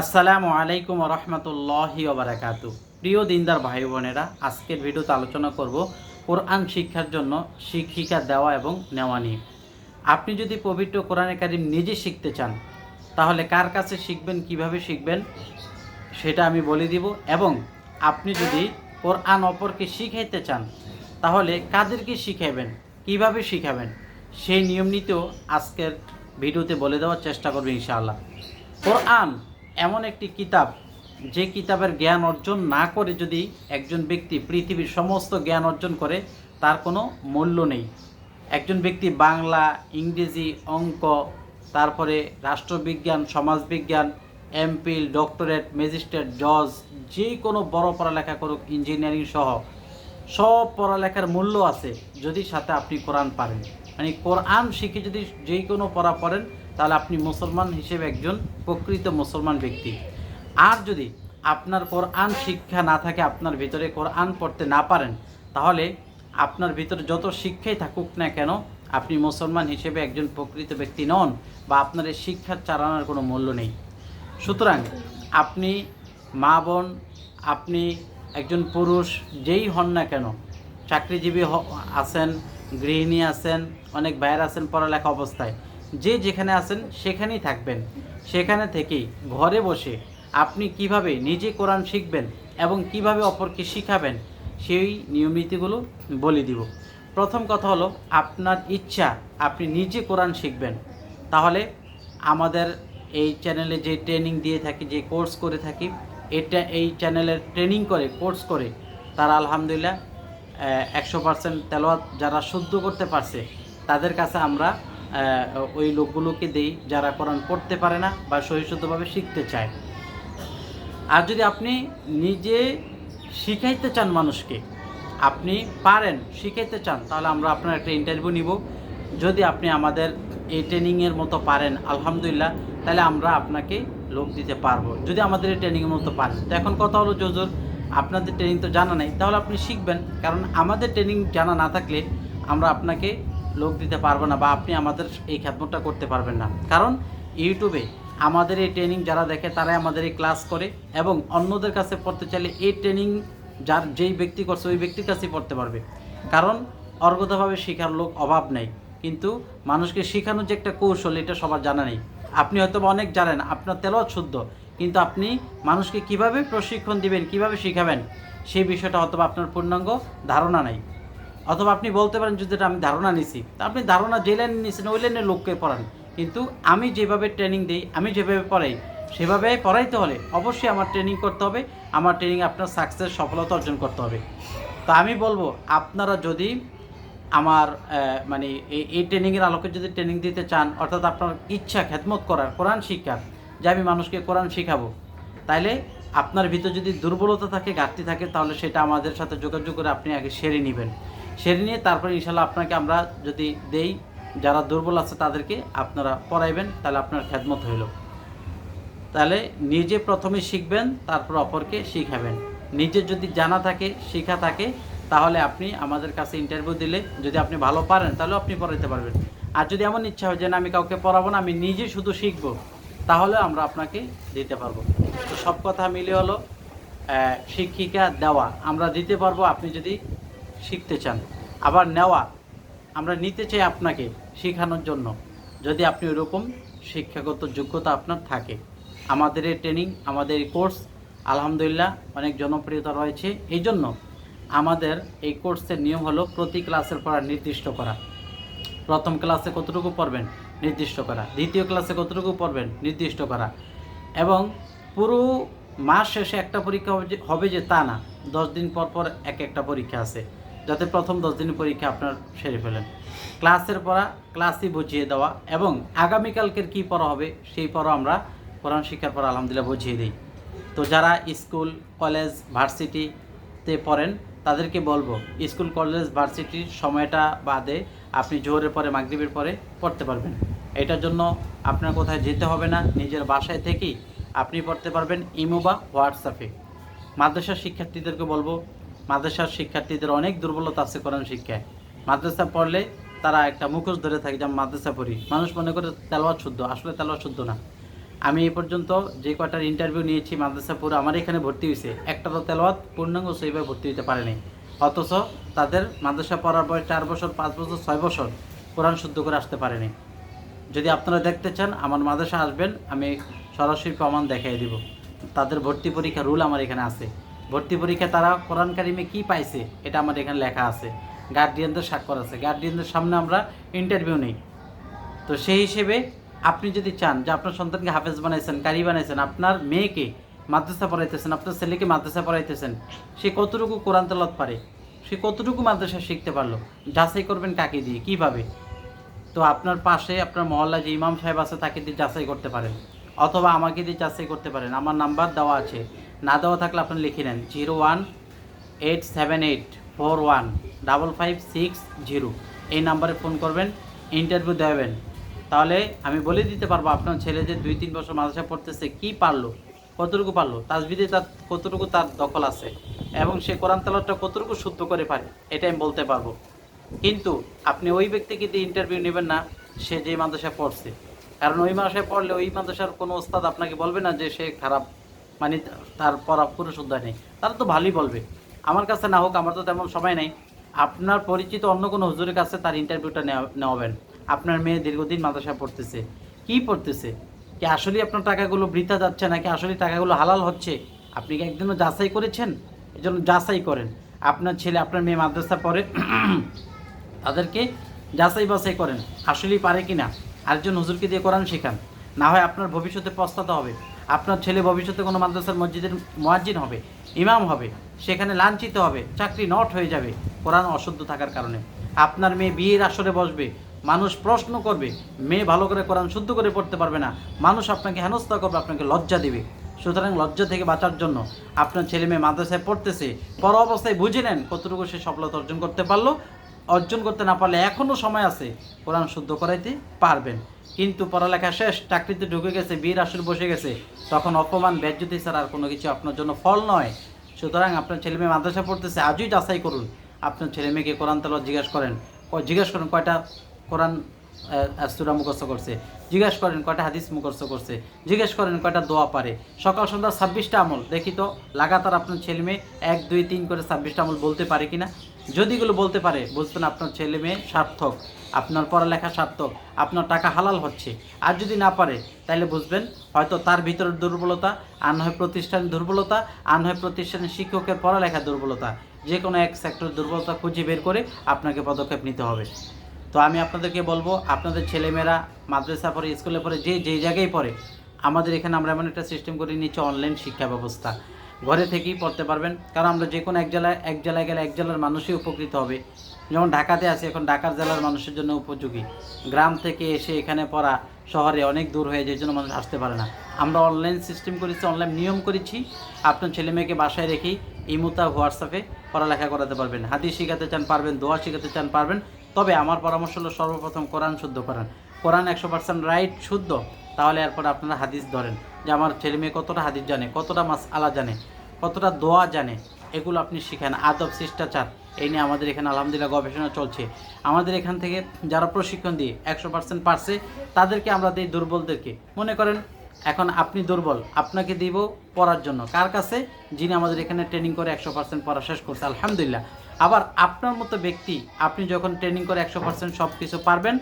আসসালামু আলাইকুম রহমতুল্লাহি ওবরাকাত প্রিয় দিনদার ভাই বোনেরা, আজকের ভিডিওতে আলোচনা করব কোরআন শিক্ষার জন্য শিক্ষিকা দেওয়া এবং নেওয়া নিয়ে। আপনি যদি পবিত্র কোরআনে কারিম নিজে শিখতে চান, তাহলে কার কাছে শিখবেন, কীভাবে শিখবেন, সেটা আমি বলে দিব। এবং আপনি যদি কোরআন অপরকে শিখাইতে চান, তাহলে কাদেরকে শিখাবেন কীভাবে শিখাবেন, সেই নিয়ম নীতিও আজকের ভিডিওতে বলে দেওয়ার চেষ্টা করবে ইনশাআল্লাহ। কোরআন এমন একটি কিতাব, যে কিতাবের জ্ঞান অর্জন না করে যদি একজন ব্যক্তি পৃথিবীর সমস্ত জ্ঞান অর্জন করে, তার কোনো মূল্য নেই। একজন ব্যক্তি বাংলা, ইংরেজি, অঙ্ক, তারপরে রাষ্ট্রবিজ্ঞান, সমাজবিজ্ঞান এমপিল ডক্টরেট, ম্যাজিস্ট্রেট, জজ, যে কোনো বড় পড়ালেখা করুক, ইঞ্জিনিয়ারিং সহ, সব পড়ালেখার মূল্য আছে যদি সাথে আপনি কোরআন পারেন। মানে কোরআন শিখে যদি যেই কোনো পড়া পড়েন তাহলে আপনি মুসলমান হিসেবে একজন প্রকৃত মুসলমান ব্যক্তি। আর যদি আপনার কোরআন শিক্ষা না থাকে, আপনার ভিতরে কোরআন পড়তে না পারেন, তাহলে আপনার ভিতরে যত শিক্ষাই থাকুক না কেন, আপনি মুসলমান হিসেবে একজন প্রকৃত ব্যক্তি নন বা আপনার এই শিক্ষার চালানোর কোনো মূল্য নেই। সুতরাং আপনি মা বোন, আপনি একজন পুরুষ, যেই হন না কেন, চাকরিজীবী আছেন, গৃহিণী আছেন, অনেক বাইরে আছেন পড়ালেখা অবস্থায় যে যেখানে আছেন সেখানেই থাকবেন। সেখানে থেকেই ঘরে বসে আপনি কীভাবে নিজে কোরআন শিখবেন এবং কীভাবে অপরকে শিখাবেন, সেই নিয়মনীতিগুলো বলে দিব। প্রথম কথা হলো, আপনার ইচ্ছা আপনি নিজে কোরআন শিখবেন। তাহলে আমাদের এই চ্যানেলে যে ট্রেনিং দিয়ে থাকি, যে কোর্স করে থাকি, এটা এই চ্যানেলের ট্রেনিং করে, কোর্স করে, তারা আলহামদুলিল্লাহ একশো পার্সেন্ট তেলোয়াত যারা শুদ্ধ করতে পারছে, তাদের কাছে আমরা ওই লোকগুলোকে দেই যারা কোরআন পড়তে পারে না বা সহিষ্ণুভাবে শিখতে চায়। আর যদি আপনি নিজে শিখাইতে চান মানুষকে, আপনি পারেন, শিখাইতে চান, তাহলে আমরা আপনার একটা ইন্টারভিউ নিব। যদি আপনি আমাদের এই ট্রেনিংয়ের মতো পারেন, আলহামদুলিল্লাহ, তাহলে আমরা আপনাকে লোক দিতে পারব। যদি আমাদের এই ট্রেনিংয়ের মতো পারেন তো এখন কথা হলো, জোজোর, আপনাদের ট্রেনিং তো জানা নেই, তাহলে আপনি শিখবেন। কারণ আমাদের ট্রেনিং জানা না থাকলে আমরা আপনাকে লোক দিতে পারব না বা আপনি আমাদের এই খ্যাতমতটা করতে পারবেন না। কারণ ইউটিউবে আমাদের এই ট্রেনিং যারা দেখে তারাই আমাদের এই ক্লাস করে এবং অন্যদের কাছে পড়তে চাইলে এই ট্রেনিং যার যেই ব্যক্তি করছে ওই ব্যক্তির কাছেই পড়তে পারবে। কারণ অর্গতভাবে শেখার লোক অভাব নেই। কিন্তু মানুষকে শেখানোর যে একটা কৌশল এটা সবার জানা নেই। আপনি হয়তো অনেক জানেন, আপনার তেলত শুদ্ধ। কিন্তু আপনি মানুষকে কীভাবে প্রশিক্ষণ দিবেন, কীভাবে শিখাবেন, সেই বিষয়টা হয়তো আপনার পূর্ণাঙ্গ ধারণা নাই। অথবা আপনি বলতে পারেন যদি আমি ধারণা নিছি। তা আপনি ধারণা যে লাইনে নিয়েছেন ওই লাইনের লোককে পড়ান। কিন্তু আমি যেভাবে ট্রেনিং দিই, আমি যেভাবে পড়াই, সেভাবে পড়াইতে হলে অবশ্যই আমার ট্রেনিং করতে হবে। আমার ট্রেনিং আপনার সাকসেস সফলতা অর্জন করতে হবে। তো আমি বলব, আপনারা যদি আমার মানে এই এই ট্রেনিংয়ের আলোকে যদি ট্রেনিং দিতে চান, অর্থাৎ আপনার ইচ্ছা, খেদমত করার, কোরআন শিক্ষার, যে আমি মানুষকে কোরআন শিখাবো, তাইলে আপনার ভিতর যদি দুর্বলতা থাকে, ঘাটতি থাকে, তাহলে সেটা আমাদের সাথে যোগাযোগ করে আপনি আগে সেরে নেবেন। সেরে নিয়ে তারপরে ইনশাল্লাহ আপনাকে আমরা যদি দেই, যারা দুর্বল আছে তাদেরকে আপনারা পড়াইবেন, তাহলে আপনার খেদমত হইল। তাহলে নিজে প্রথমে শিখবেন, তারপর অপরকে শিখাবেন। নিজের যদি জানা থাকে, শেখা থাকে, তাহলে আপনি আমাদের কাছে ইন্টারভিউ দিলে যদি আপনি ভালো পারেন তাহলে আপনি পড়াইতে পারবেন। আর যদি এমন ইচ্ছা হয় যে না, আমি কাউকে পড়াবো না, আমি নিজে শুধু শিখব, তাহলে আমরা আপনাকে দিতে পারব। তো সব কথা মিলে হলো শিক্ষিকা দেওয়া। আমরা দিতে পারব, আপনি যদি শিখতে চান। আবার নেওয়া, আমরা নিতে চাই আপনাকে শেখানোর জন্য। যদি আপনি ওরকম শিক্ষাগত যোগ্যতা আপনার থাকে। আমাদের এই ট্রেনিং আমাদের এই কোর্স আলহামদুলিল্লাহ অনেক জনপ্রিয়তা রয়েছে। এই জন্য আমাদের এই কোর্সের নিয়ম হলো প্রতি ক্লাসের পড়া নির্দিষ্ট করা। প্রথম ক্লাসে কতটুকু পড়বেন? নির্দিষ্ট করা। দ্বিতীয় ক্লাসে কতটুকু পড়বেন? নির্দিষ্ট করা। এবং পুরো মাস শেষে একটা পরীক্ষা হবে যে- তা না। দশ দিন পর পর এক একটা পরীক্ষা আছে। যাতে প্রথম দশ দিনের পরীক্ষা আপনার সেরে ফেলেন। ক্লাসের পড়া, ক্লাসই বুঝিয়ে দেওয়া এবং আগামীকালকের কী পড়া হবে, সেই পড়া আমরা কোরআন শিক্ষার পর আলহামদুলিল্লাহ বুঝিয়ে দিই। তো যারা স্কুল, কলেজ, ভার্সিটিতে পড়েন, তাদেরকে বলব, স্কুল, কলেজ, ভার্সিটির সময়টা বাদে আপনি জোহরের পরে, মাগরিবের পরে পড়তে পারবেন। এটার জন্য আপনার কোথায় যেতে হবে না, নিজের বাসায় থেকেই আপনি পড়তে পারবেন ইমো বা হোয়াটসঅ্যাপে। মাদ্রাসার শিক্ষার্থীদেরকে বলব মাদ্রাসার শিক্ষার্থীদের অনেক দুর্বলতা আছে কোরআন শিক্ষায়। মাদ্রাসা পড়লে তারা একটা মুখোশ ধরে থাকে, যেমন মাদ্রাসা পড়ি। মানুষ মনে করে তেলোয়ার শুদ্ধ, আসলে তেলোয়ার শুদ্ধ না। আমি এই পর্যন্ত যে কটার ইন্টারভিউ নিয়েছি, মাদ্রাসা পুরো আমার এখানে ভর্তি হয়েছে। একটা তো তেলাওয়াত পূর্ণাঙ্গ সেইভাবে ভর্তি হতে পারেনি অথচ তাদের মাদ্রাসা পড়ার বয়স চার বছর, পাঁচ বছর, ছয় বছর কোরআন শুদ্ধ করে আসতে পারেনি যদি আপনারা দেখতে চান, আমার মাদ্রাসা আসবেন, আমি সরাসরি প্রমাণ দেখাই দিব। তাদের ভর্তি পরীক্ষা রুল আমার এখানে আছে। ভর্তি পরীক্ষা তারা কোরআন কারিমে কী পাইছে, এটা আমার এখানে লেখা আছে। গার্ডিয়ানদের স্বাক্ষর আছে। গার্ডিয়ানদের সামনে আমরা ইন্টারভিউ নেই। তো সেই হিসেবে আপনি যদি চান যে আপনার সন্তানকে হাফেজ বানাইছেন, কারি বানাইছেন, আপনার মেয়েকে মাদ্রাসা পড়াইতেছেন, আপনার ছেলেকে মাদ্রাসা পড়াইতেছেন, সে কতটুকু কোরআন তেলাওয়াত পারে? সে কতটুকু মাদ্রাসা শিখতে পারল? যাচাই করবেন কাকে দিয়ে, কীভাবে? তো আপনার পাশে আপনার মহল্লা যে ইমাম সাহেব আছে, তাকে দিয়ে যাচাই করতে পারেন। অথবা আমাকে দিয়ে যাচাই করতে পারেন। আমার নাম্বার দেওয়া আছে। না দেওয়া থাকলে আপনি লিখে নেন zero one eight seven eight four one double five six zero. এই নাম্বারে ফোন করবেন, ইন্টারভিউ দেবেন। তাহলে আমি বলে দিতে পারব আপনার ছেলে যে দুই তিন বছর মাদ্রাসা পড়তেছে, কি পারল, কতটুকু পারল তাজবিদে তার কতটুকু তার দখল আছে এবং সে কোরআন তালাটা কতটুকু শুদ্ধ করে পারে এটা আমি বলতে পারব। কিন্তু আপনি ওই ব্যক্তিকে দিয়ে ইন্টারভিউ নেবেন না, সে যে মাদ্রাসায় পড়ছে। কারণ ওই মাদ্রাসায় পড়লে ওই মাদ্রাসার কোনো ওস্তাদ আপনাকে বলবে না যে সে খারাপ মানে তার পুরো শুদ্ধ নেই। তারা তো ভালোই বলবে। আমার কাছে না হোক, আমার তো তেমন সময় নেই। আপনার পরিচিত অন্য কোনো হুজুরের কাছে তার ইন্টারভিউটা নেওয়াবেন। আপনার মেয়ে দীর্ঘদিন মাদ্রাসায় পড়তেছে। কি পড়তেছে? কি আসলে আপনার টাকাগুলো বৃথা যাচ্ছে নাকি আসলে টাকাগুলো হালাল হচ্ছে? আপনি কি একদিনও যাচাই করেছেন? এই জন্য যাচাই করেন। আপনার ছেলে, আপনার মেয়ে মাদ্রাসা পড়ে তাদেরকে যাচাই বাছাই করেন। আসলেই পারে কি না আরেকজন হুজুরকে দিয়ে কোরআন শেখান। না হয় আপনার ভবিষ্যতে পস্তাতে হবে। আপনার ছেলে ভবিষ্যতে কোনো মাদ্রাসার মসজিদের মোয়াজ্জিন হবে, ইমাম হবে, সেখানে লাঞ্ছিত হবে, চাকরি নট হয়ে যাবে, কোরআন অশুদ্ধ থাকার কারণে। আপনার মেয়ে বিয়ের আসরে বসবে, মানুষ প্রশ্ন করবে, মেয়ে ভালো করে কোরআন শুদ্ধ করে পড়তে পারবে না, মানুষ আপনাকে হেনস্থা করবে, আপনাকে লজ্জা দেবে। সুতরাং লজ্জা থেকে বাঁচার জন্য আপনার ছেলে মেয়ে মাদ্রাসায় পড়তেছে, পর অবস্থায় বুঝে নেন কতটুকু সে সফলতা অর্জন করতে পারল। অর্জন করতে না পারলে এখনও সময় আছে কোরআন শুদ্ধ করাইতে পারবেন। কিন্তু পড়ালেখা শেষ, চাকরিতে ঢুকে গেছে বীর আসর বসে গেছে, তখন অপমান ব্যাজ্যতি ছাড়া আর কোনো কিছু আপনার জন্য ফল নয়। সুতরাং আপনার ছেলে মেয়ে মাদ্রাসা পড়তেছে, আজই যাচাই করুন। আপনার ছেলে মেয়েকে কোরআন তালা জিজ্ঞাসা করেন। ক- জিজ্ঞাসা করেন কয়টা কোরআন সুরা মুখস্থ করছে। জিজ্ঞাসা করেন কয়টা হাদিস মুখস্থ করছে। জিজ্ঞেস করেন কয়টা দোয়া পারে। সকাল সন্ধ্যা ছাব্বিশটা আমল, দেখি তো লাগাতার আপনার ছেলে মেয়ে এক, দুই, তিন করে ছাব্বিশটা আমল বলতে পারে কিনা? যদি এগুলো বলতে পারে, বুঝবেন আপনার ছেলে মেয়ে সার্থক। আপনার পড়ালেখা সার্থক, আপনার টাকা হালাল হচ্ছে। আর যদি না পারে তাহলে বুঝবেন, হয়তো তার ভিতরে দুর্বলতা আর হয় প্রতিষ্ঠানের দুর্বলতা আর নয় প্রতিষ্ঠানের শিক্ষকের পড়ালেখার দুর্বলতা যে কোনো এক সেক্টর দুর্বলতা খুঁজে বের করে আপনাকে পদক্ষেপ নিতে হবে। তো আমি আপনাদেরকে বলব, আপনাদের ছেলেমেয়েরা মাদ্রাসা পড়ে, স্কুলে পড়ে, যে যেই জায়গায় পড়ে, আমাদের এখানে আমরা এমন একটা সিস্টেম করে নিচ্ছি অনলাইন শিক্ষা ব্যবস্থা। ঘরে থেকেই পড়তে পারবেন, কারণ আমরা যে কোনো এক জেলায় এক জেলায় গেলে এক জেলার মানুষই উপকৃত হবে। যেমন ঢাকাতে আছে, এখন ঢাকার জেলার মানুষের জন্য উপযোগী। গ্রাম থেকে এসে এখানে পড়া শহরে অনেক দূর হয়ে যায় জন্য মানুষ আসতে পারে না। আমরা অনলাইন সিস্টেম করেছি, অনলাইন নিয়ম করেছি। আপনার ছেলে মেয়েকে বাসায় রেখেই ইমুতা হোয়াটসঅ্যাপে পড়ালেখা করাতে পারবেন। হাদিস শিখাতে চান পারবেন, দোয়া শিখাতে চান পারবেন। তবে আমার পরামর্শ হলো সর্বপ্রথম কোরআন শুদ্ধ করান। কোরআন একশো পার্সেন্ট রাইট শুদ্ধ। তাহলে এরপর আপনারা হাদিস ধরেন। যে আমার ছেলে মেয়ে কতটা হাদিস জানে, কতটা মাস আলা জানে, কতটা দোয়া জানে, এগুলো আপনি শিখেন। আদব, শিষ্টাচার এই নিয়ে আমাদের এখানে আলহামদুলিল্লাহ গবেষণা চলছে। আমাদের এখান থেকে যারা প্রশিক্ষণ দিয়ে একশো পার্সেন্ট পারছে, তাদেরকে আমরা দিই দুর্বলদেরকে। মনে করেন, এখন আপনি দুর্বল, আপনাকে দিব পড়ার জন্য। কার কাছে? যিনি আমাদের এখানে ট্রেনিং করে একশো পার্সেন্ট পড়া শেষ করছে, আলহামদুলিল্লাহ। আবার আপনার মতো ব্যক্তি, আপনি যখন ট্রেনিং করে একশো পার্সেন্ট সব কিছু পারবেন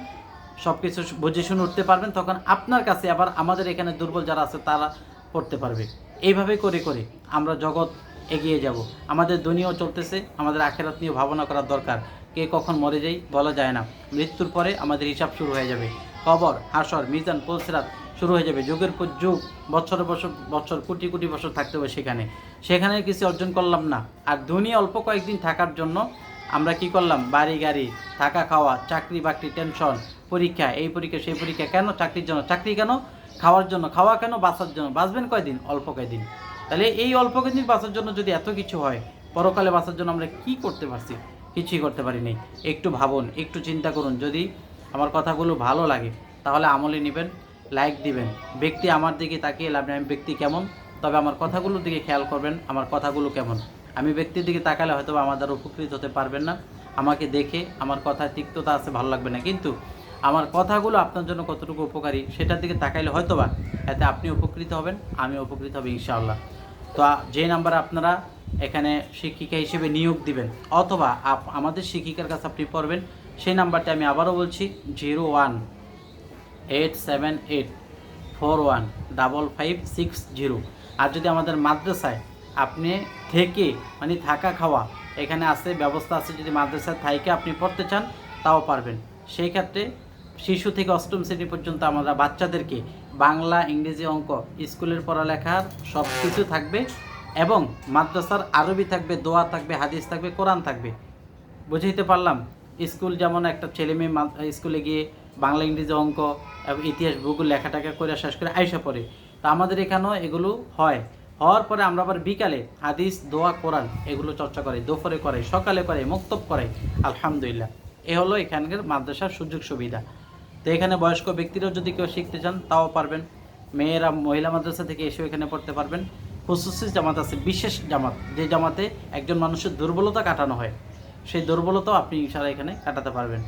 সব কিছু বুঝে শুনে উঠতে পারবেন, তখন আপনার কাছে আবার আমাদের এখানে দুর্বল যারা আছে, তারা পড়তে পারবে। এইভাবে করে করে আমরা জগৎ এগিয়ে যাব। আমাদের দুনিয়াও চলতেছে, আমাদের আখেরাত নিয়ে ভাবনা করার দরকার। কে কখন মরে যাই বলা যায় না। মৃত্যুর পরে আমাদের হিসাব শুরু হয়ে যাবে। কবর, হাসর, মিজান পলসিরাত শুরু হয়ে যাবে। যুগের পর যুগ, বছর বছর বছর কোটি কোটি বছর থাকতে হবে সেখানে। সেখানে কিছু অর্জন করলাম না। আর দুনিয়া অল্প কয়েকদিন থাকার জন্য আমরা কি করলাম? বাড়ি, গাড়ি, থাকা, খাওয়া, চাকরি, বাকরি, টেনশন, পরীক্ষা, এই পরীক্ষা, সেই পরীক্ষা। কেন চাকরির জন্য? চাকরি কেন? খাওয়ার জন্য। খাওয়া কেন? বাঁচার জন্য। বাঁচবেন কয়দিন? অল্প কয়দিন। তাহলে এই অল্প কিছুদিন বাঁচার জন্য যদি এত কিছু হয়, পরকালে বাঁচার জন্য আমরা কি করতে পারছি? কিছুই করতে পারিনি একটু ভাবুন, একটু চিন্তা করুন। যদি আমার কথাগুলো ভালো লাগে, তাহলে আমলে নেবেন লাইক দিবেন। ব্যক্তি আমার দিকে তাকিয়ে লাভ নেই। আমি ব্যক্তি কেমন? তবে আমার কথাগুলোর দিকে খেয়াল করবেন, আমার কথাগুলো কেমন? আমি ব্যক্তির দিকে তাকালে হয়তো আমার দ্বারা উপকৃত হতে পারবেন না। আমাকে দেখে আমার কথায় তিক্ততা আছে, ভালো লাগবে না। কিন্তু আমার কথাগুলো আপনার জন্য কতটুকু উপকারী, সেটার দিকে তাকাইলে হয়তোবা এতে আপনি উপকৃত হবেন আমি উপকৃত হব, ইনশাআল্লাহ। তো যে নাম্বারে আপনারা এখানে শিক্ষিকা হিসেবে নিয়োগ দিবেন, অথবা আপ- আমাদের শিক্ষিকার কাছে আপনি পড়বেন, সেই নাম্বারটা আমি আবারও বলছি zero one eight seven eight four one double five six zero আর যদি আমাদের মাদ্রাসায় আপনি থেকে মানে থাকা খাওয়া, এখানে আছে, ব্যবস্থা আছে, যদি মাদ্রাসায় থাইকে আপনি পড়তে চান, তাও পারবেন। সেই ক্ষেত্রে শিশু থেকে অষ্টম শ্রেণি পর্যন্ত আমরা বাচ্চাদেরকে বাংলা, ইংরেজি অঙ্ক, স্কুলের পড়ালেখার সব কিছু থাকবে এবং মাদ্রাসার আরবি থাকবে, দোয়া থাকবে, হাদিস থাকবে, কোরআন থাকবে। বুঝাইতে পারলাম? স্কুল যেমন একটা ছেলে মেয়ে স্কুলে গিয়ে বাংলা, ইংরেজি অঙ্ক এবং ইতিহাস, ভূগোল, লেখাটাকে করে শেষ করে আইসা পড়ে। তো আমাদের এখানেও এগুলো হয়। হওয়ার পরে আমরা আবার বিকালে হাদিস, দোয়া, কোরআন এগুলো চর্চা করে দুপুরে করে সকালে করে মুক্তব করে আলহামদুলিল্লাহ। এ হলো এখানকার মাদ্রাসার সুযোগ সুবিধা। তো এখানে বয়স্ক ব্যক্তিরাও যদি কেউ শিখতে চান, তাও পারবেন। মেয়েরা মহিলা মাদ্রাসা থেকে এসেও এখানে পড়তে পারবেন। খুসুসি জামাত আছে, বিশেষ জামাত, যে জামাতে একজন মানুষের দুর্বলতা কাটানো হয়, সেই দুর্বলতাও আপনি ইনশাআল্লাহ এখানে কাটাতে পারবেন।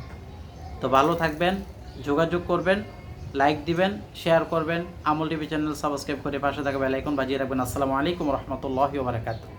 তো ভালো থাকবেন, যোগাযোগ করবেন, লাইক দিবেন, শেয়ার করবেন। আমল টিভি চ্যানেল সাবস্ক্রাইব করে পাশে থাকা বেলাইকন বাজিয়ে রাখবেন। আসসালামু আলাইকুম রহমতুল্লাহ বারাকাতুহ।